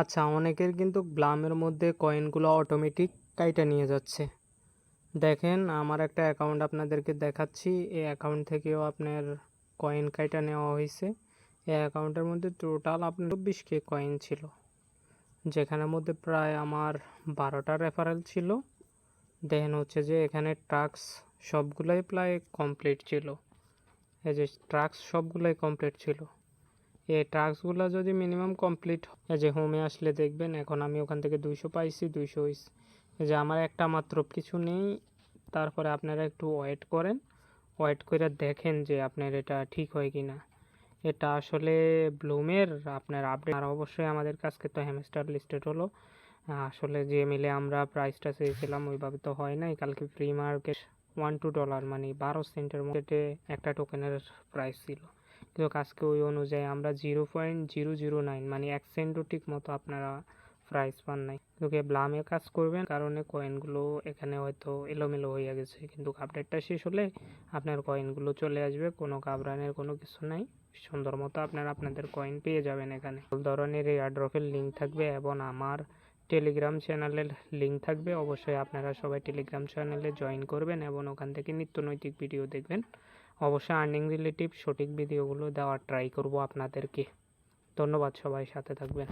আচ্ছা অনেকের কিন্তু ব্লামের মধ্যে কয়েনগুলো অটোমেটিক কাইটা নিয়ে যাচ্ছে। দেখেন, আমার একটা অ্যাকাউন্ট আপনাদেরকে দেখাচ্ছি। এই অ্যাকাউন্ট থেকেও আপনার কয়েন কাইটা নেওয়া হয়েছে। এই অ্যাকাউন্টের মধ্যে টোটাল আপনার চব্বিশ কে কয়েন ছিল। যেখানের মধ্যে প্রায় আমার বারোটা রেফারেল ছিল। দেখেন হচ্ছে যে এখানে ট্রাক্স সবগুলোই প্রায় কমপ্লিট ছিল। এই যে ট্রাক্স সবগুলোই কমপ্লিট ছিল। এই টাস্কগুলো যদি মিনিমাম কমপ্লিট যে হোমে আসলে দেখবেন, এখন আমি ওখান থেকে দুইশো পাইছি, দুইশো যে আমার একটা মাত্র কিছু নেই, তারপরে আপনারা একটু ওয়েট করেন, ওয়েট করে দেখেন যে আপনার এটা ঠিক হয় কি না এটা আসলে ব্লুমের আপনার আপডেট, আর অবশ্যই আমাদের কাছকে তো হ্যামস্টার লিস্টেড হলো। আসলে যে মিলে আমরা প্রাইসটা চেয়েছিলাম, ওইভাবে তো হয় নাই। কালকে free market one two dollar মানে বারো সেন্টের মার্কেটে একটা টোকেনের প্রাইস ছিল। কিন্তু আজকে ওই অনুযায়ী আমরা zero point zero zero nine মানে এক সেন্টও ঠিক মতো আপনারা প্রাইস পান নাই। কিন্তু ব্লামে কাজ করবেন, কারণে কয়েনগুলো এখানে হয়তো এলোমেলো হয়ে গেছে। কিন্তু আপডেটটা শেষ হলে আপনার কয়েনগুলো চলে আসবে, কোনো কাবরানের কোনো কিছু নাই। সুন্দর মতো আপনারা আপনাদের কয়েন পেয়ে যাবেন এখানে। সব ধরনের এয়ারড্রপের লিঙ্ক থাকবে এবং আমার টেলিগ্রাম চ্যানেলের লিঙ্ক থাকবে। অবশ্যই আপনারা সবাই টেলিগ্রাম চ্যানেলে জয়েন করবেন এবং ওখান থেকে নিত্য নৈতিক ভিডিও দেখবেন। অবশ্যই আর্নিং রিলেটিভ সঠিক ভিডিওগুলো দেওয়ার ট্রাই করব আপনাদেরকে। ধন্যবাদ সবাই সাথে থাকবেন।